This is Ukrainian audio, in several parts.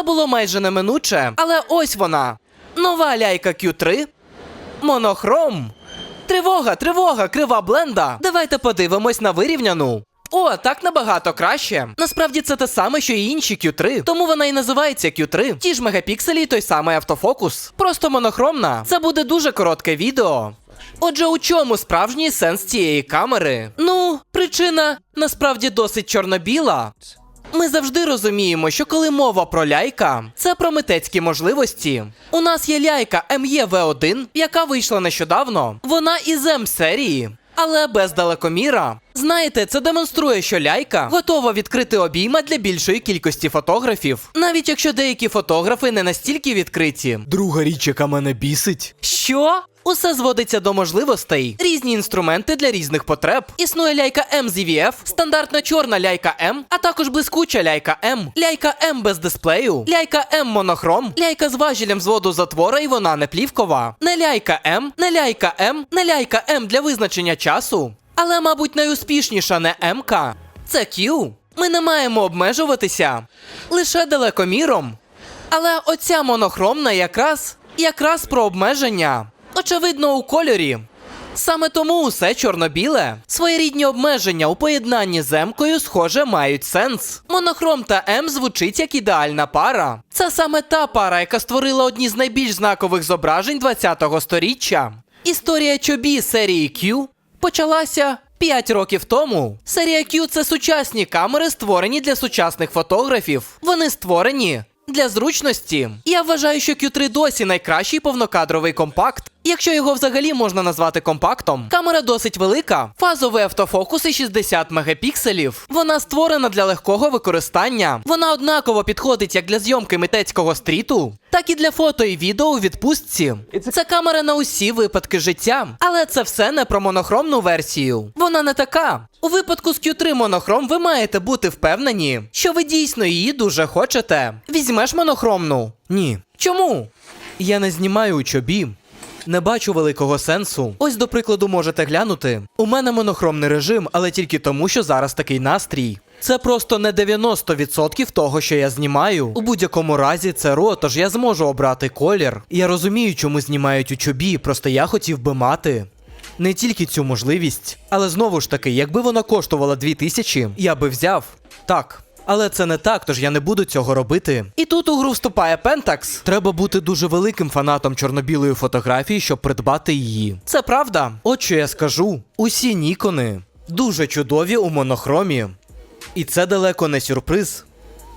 Це було майже неминуче, але ось вона. Нова ляйка Q3. Монохром. Тривога, тривога, крива бленда. Давайте подивимось на вирівняну. О, так набагато краще. Насправді це те саме, що і інші Q3, тому вона і називається Q3. Ті ж мегапікселі, і той самий автофокус. Просто монохромна. Це буде дуже коротке відео. Отже, у чому справжній сенс цієї камери? Ну, причина насправді досить чорно-біла. Ми завжди розуміємо, що коли мова про ляйка, це про митецькі можливості. У нас є ляйка E MEV1, яка вийшла нещодавно. Вона із М серії. Але без далекоміра. Знаєте, це демонструє, що ляйка готова відкрити обійма для більшої кількості фотографів, навіть якщо деякі фотографи не настільки відкриті. Друга річ, яка мене бісить. Що? Усе зводиться до можливостей. Різні інструменти для різних потреб. Існує ляйка М з EVF, стандартна чорна ляйка М, а також блискуча ляйка М, ляйка М без дисплею, ляйка М монохром, ляйка з важелем зводу затвора і вона не плівкова. Не ляйка М, не ляйка М, не ляйка М для визначення часу. Але, мабуть, найуспішніша не МК. Це Q. Ми не маємо обмежуватися лише далекоміром. Але оця монохромна якраз якраз про обмеження. Очевидно, у кольорі. Саме тому усе чорно-біле. Своєрідні обмеження у поєднанні з Емкою, схоже, мають сенс. Монохром та М звучить як ідеальна пара. Це саме та пара, яка створила одні з найбільш знакових зображень 20-го сторіччя. Історія чобі серії Q почалася 5 років тому. Серія Q це сучасні камери, створені для сучасних фотографів. Вони створені для зручності. Я вважаю, що Q3 досі найкращий повнокадровий компакт. Якщо його взагалі можна назвати компактом, камера досить велика, фазовий автофокус і 60 мегапікселів. Вона створена для легкого використання. Вона однаково підходить як для зйомки митецького стріту, так і для фото і відео у відпустці. Це камера на усі випадки життя, але це все не про монохромну версію. Вона не така. У випадку з Q3 монохром ви маєте бути впевнені, що ви дійсно її дуже хочете. Візьмеш монохромну? Ні. Чому? Я не знімаю у чобі. Не бачу великого сенсу. Ось, до прикладу, можете глянути. У мене монохромний режим, але тільки тому, що зараз такий настрій. Це просто не 90% того, що я знімаю. У будь-якому разі це ро, тож я зможу обрати колір. Я розумію, чому знімають у чобі, просто я хотів би мати. Не тільки цю можливість, але знову ж таки, якби вона коштувала 2000, я би взяв. Так. Але це не так, тож я не буду цього робити. І тут у гру вступає Pentax. Треба бути дуже великим фанатом чорно-білої фотографії, щоб придбати її. Це правда. От що я скажу: усі нікони дуже чудові у монохромі. І це далеко не сюрприз.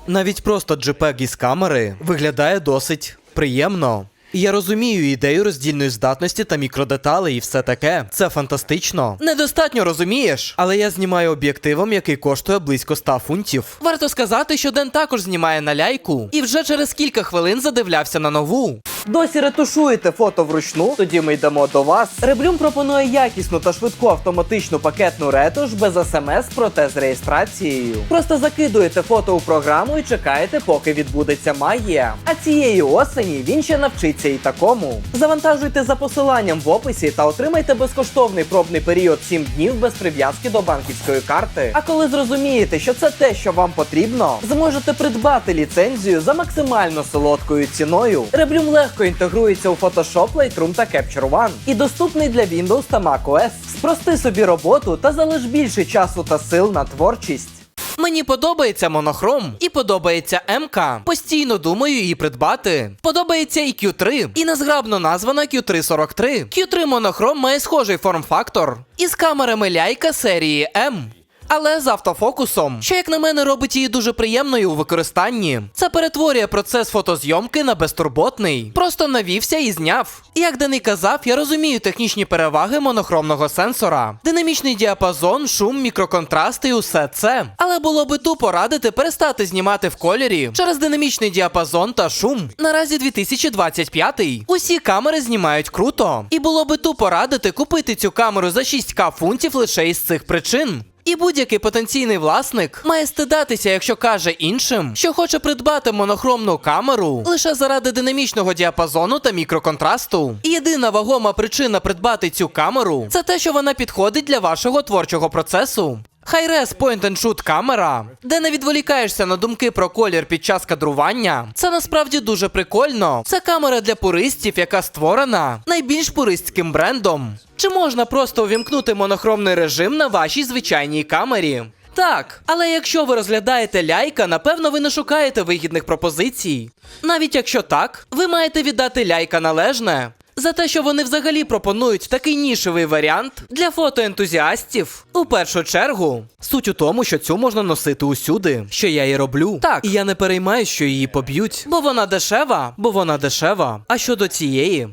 Навіть просто JPEG із камери виглядає досить приємно. Я розумію ідею роздільної здатності та мікродеталей і все таке. Це фантастично. Недостатньо розумієш, але я знімаю об'єктивом, який коштує близько 100 фунтів. Варто сказати, що Ден також знімає на ляйку, і вже через кілька хвилин задивлявся на нову. Досі ретушуєте фото вручну, тоді ми йдемо до вас. Реблюм пропонує якісну та швидку автоматичну пакетну ретуш без смс, проте з реєстрацією. Просто закидуєте фото у програму і чекаєте, поки відбудеться магія. А цієї осені він ще навчиться і такому. Завантажуйте за посиланням в описі та отримайте безкоштовний пробний період 7 днів без прив'язки до банківської карти. А коли зрозумієте, що це те, що вам потрібно, зможете придбати ліцензію за максимально солодкою ціною. Реблюм легко інтегрується у Photoshop, Lightroom та Capture One і доступний для Windows та macOS. Спрости собі роботу та залиш більше часу та сил на творчість. Мені подобається монохром і подобається МК. Постійно думаю її придбати. Подобається і Q3, і незграбно названа Q343. Q3 монохром має схожий форм-фактор із камерами ляйка серії М. Але з автофокусом, що, як на мене, робить її дуже приємною у використанні. Це перетворює процес фотозйомки на безтурботний. Просто навівся і зняв. Як Даний казав, я розумію технічні переваги монохромного сенсора, динамічний діапазон, шум, мікроконтраст і усе це. Але було би тупо радити перестати знімати в кольорі через динамічний діапазон та шум. Наразі 2025. Усі камери знімають круто. І було би тупо радити купити цю камеру за 6к фунтів лише із цих причин. І будь-який потенційний власник має стидатися, якщо каже іншим, що хоче придбати монохромну камеру лише заради динамічного діапазону та мікроконтрасту. Єдина вагома причина придбати цю камеру це те, що вона підходить для вашого творчого процесу. Hi-Res Point and Shoot камера, де не відволікаєшся на думки про колір під час кадрування. Це насправді дуже прикольно. Це камера для пуристів, яка створена найбільш пуристським брендом. Чи можна просто увімкнути монохромний режим на вашій звичайній камері? Так, але якщо ви розглядаєте ляйка, напевно, ви не шукаєте вигідних пропозицій. Навіть якщо так, ви маєте віддати ляйка належне. За те, що вони взагалі пропонують такий нішевий варіант для фотоентузіастів. У першу чергу, суть у тому, що цю можна носити усюди, що я і роблю. Так, і я не переймаюсь, що її поб'ють, бо вона дешева, бо вона дешева. А щодо цієї,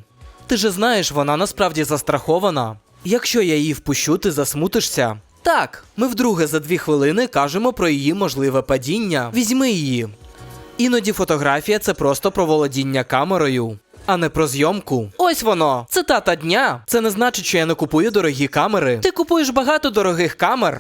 ти же знаєш, вона насправді застрахована. Якщо я її впущу, ти засмутишся. Так, ми вдруге за дві хвилини кажемо про її можливе падіння. Візьми її. Іноді фотографія це просто про володіння камерою, а не про зйомку. Ось воно, цитата дня. Це не значить, що я не купую дорогі камери. Ти купуєш багато дорогих камер,